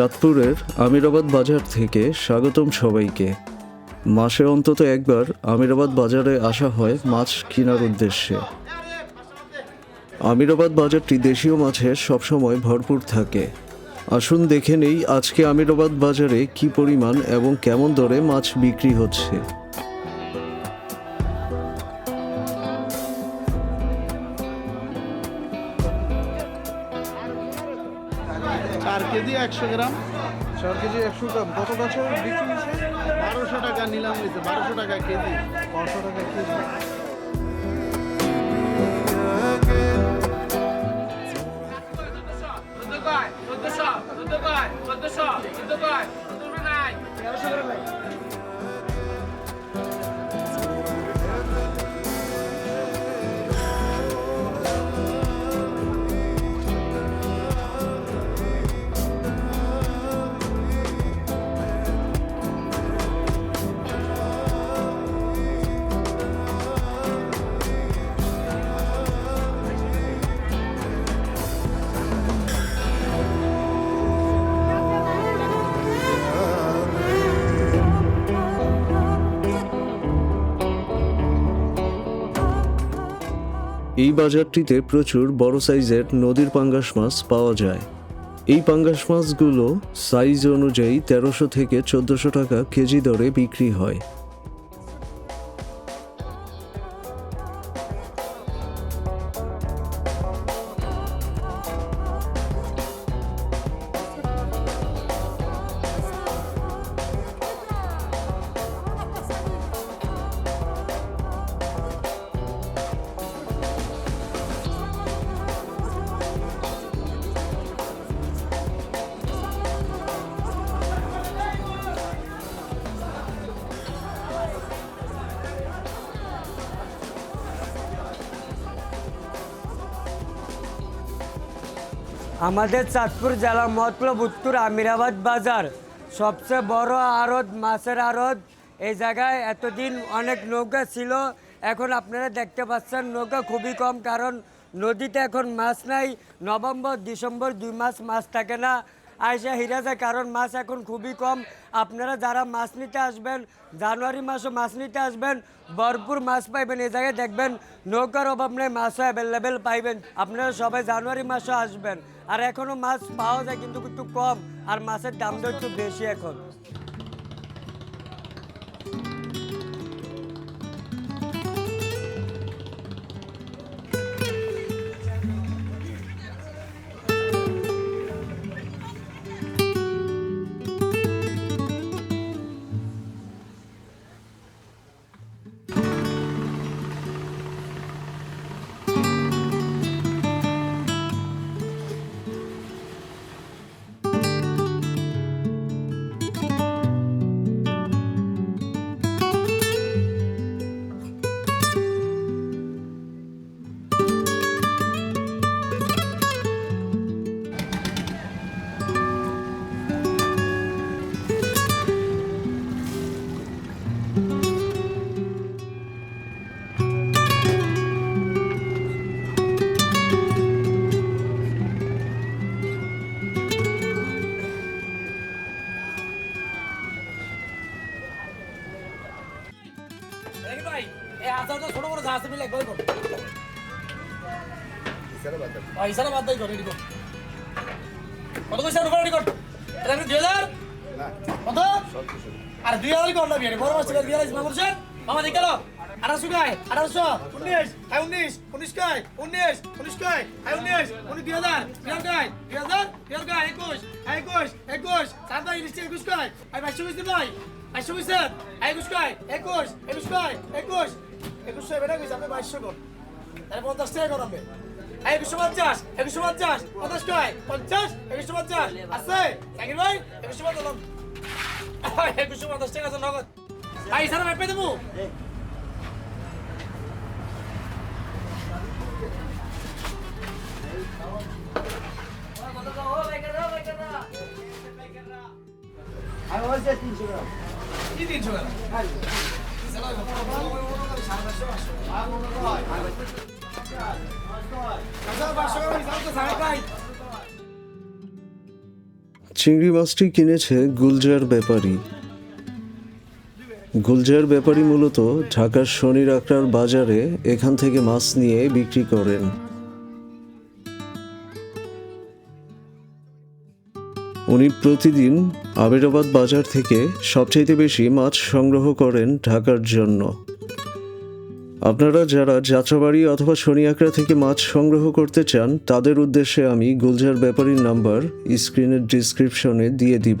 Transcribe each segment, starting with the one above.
চাঁদপুরের আমিরাবাদ বাজার থেকে স্বাগতম সবাইকে। মাসে অন্তত একবার আমিরাবাদ বাজারে আসা হয় মাছ কেনার উদ্দেশ্যে। আমিরাবাদ বাজারটি দেশীয় মাছের সবসময় ভরপুর থাকে। আসুন দেখে নেই আজকে আমিরাবাদ বাজারে কি পরিমাণ এবং কেমন দরে মাছ বিক্রি হচ্ছে। একশো গ্রাম, চার কেজি একশো গ্রাম। কত বছর বিক্রি হয়েছে? বারোশো টাকা নিলাম হয়েছে, বারোশো টাকা কেজি। বারোশো টাকা কেজি। চোদ্দশো চোদ্দশো চোদ্দশো চোদ্দ চোদ্দশো তেরোশো করে এই বাজারটিতে প্রচুর বড় সাইজের নদীর পাঙ্গাস মাছ পাওয়া যায়। এই পাঙ্গাস মাছগুলো সাইজ অনুযায়ী তেরোশো থেকে চোদ্দোশো টাকা কেজি দরে বিক্রি হয়। আমাদের চাঁদপুর জেলা মতলব উত্তর আমিরাবাদ বাজার। সবচেয়ে বড় আড়ত, মাছের আড়ত। এই জায়গায় এতদিন অনেক নৌকা ছিল। এখন আপনারা দেখতে পাচ্ছেন, নৌকা খুবই কম, কারণ নদীতে এখন মাছ নাই। নভেম্বর, ডিসেম্বর দুই মাস মাছ থাকে না। আয়সা হিরা যায় কারণ মাছ এখন খুবই কম। আপনারা যারা মাছ নিতে আসবেন, জানুয়ারি মাসও মাছ নিতে আসবেন, ভরপুর মাছ পাইবেন এ জায়গায় দেখবেন নৌকার অভাব নেই, মাছও অ্যাভেলেবেল পাইবেন। আপনারা সবাই জানুয়ারি মাসও আসবেন। আর এখনও মাছ পাওয়া যায় কিন্তু একটু কম, আর মাছের দামটা একটু বেশি এখন। দেখি ভাই এই আচার তো ছোট বড় যা আছে মিলে একবার কর। ইসারা বাদ দাই কর রেডি কর কত কইছে রুপার কর কর এটা 2000 কত? আর 2000 কর না বিয়ে বড় মাছ থেকে 2000 ইসমা করছেন? মামা আঠারোশো গায় আঠারোশো? উনিশ? আয় উনিশ? উনিশ গায় উনিশ? উনিশ গায় আয় উনিশ? উনিশ দুই হাজার। দুই হাজার গায় দুই হাজার? দুই হাজার গায় একুশ? আয় একুশ? একুশ? সাত গায় ইলিশ একুশ গায় আয় বাইশশো বিশ নয়? বাইশশো বিশ আয় একুশ গায় একুশ? একুশ গায় একুশ? একুশ বেটা গেছে, আপনি বাইশশো কর। তাহলে পঞ্চাশ টাকা করাবে একুশশো পঞ্চাশ? একুশশো পঞ্চাশ? পঞ্চাশ কয়? পঞ্চাশ? একুশশো পঞ্চাশ? আছে? জাকির ভাই, একুশশো পঞ্চাশ একুশশো পঞ্চাশ টাকা আছে, নগদ। ভাই, স্যার মেপে দেবো কি তিনশো টাকা চিংড়ি মাছটি কিনেছে গুলজার ব্যাপারী। গুলজার ব্যাপারী মূলত ঢাকার শনির আখড়ার বাজারে এখান থেকে মাছ নিয়ে বিক্রি করেন। উনি প্রতিদিন আবিরাবাদ বাজার থেকে সবচাইতে বেশি মাছ সংগ্রহ করেন ঢাকার জন্য। আপনারা যারা যাত্রাবাড়ি অথবা শনিয়াকড়া থেকে মাছ সংগ্রহ করতে চান, তাদের উদ্দেশ্যে আমি গুলজার ব্যাপারীর নাম্বার স্ক্রিনের ডিসক্রিপশনে দিয়ে দিব।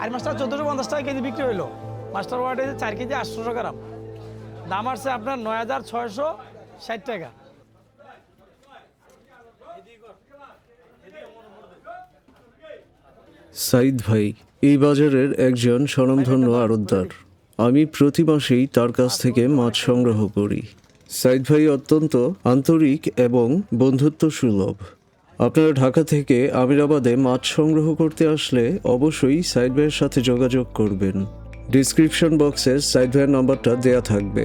আর মাছটা চোদ্দোশো পঞ্চাশ টাকা কেজি বিক্রি হইল। মাস্টার হয়েছে চার কেজি আটশোশো গ্রাম। দাম আসছে আপনার নয় হাজার ছয়শো ষাট টাকা। সাইদ ভাই, এই বাজারের একজন স্বনামধন্য আড়তদার আমি প্রতি মাসেই তার কাছ থেকে মাছ সংগ্রহ করি। সাইদ ভাই অত্যন্ত আন্তরিক এবং বন্ধুত্ব সুলভ আপনারা ঢাকা থেকে আমিরাবাদে মাছ সংগ্রহ করতে আসলে অবশ্যই সাইদ ভাইয়ের সাথে যোগাযোগ করবেন। ডিসক্রিপশন বক্সে সাইদ ভাইয়ের নাম্বারটা দেয়া থাকবে।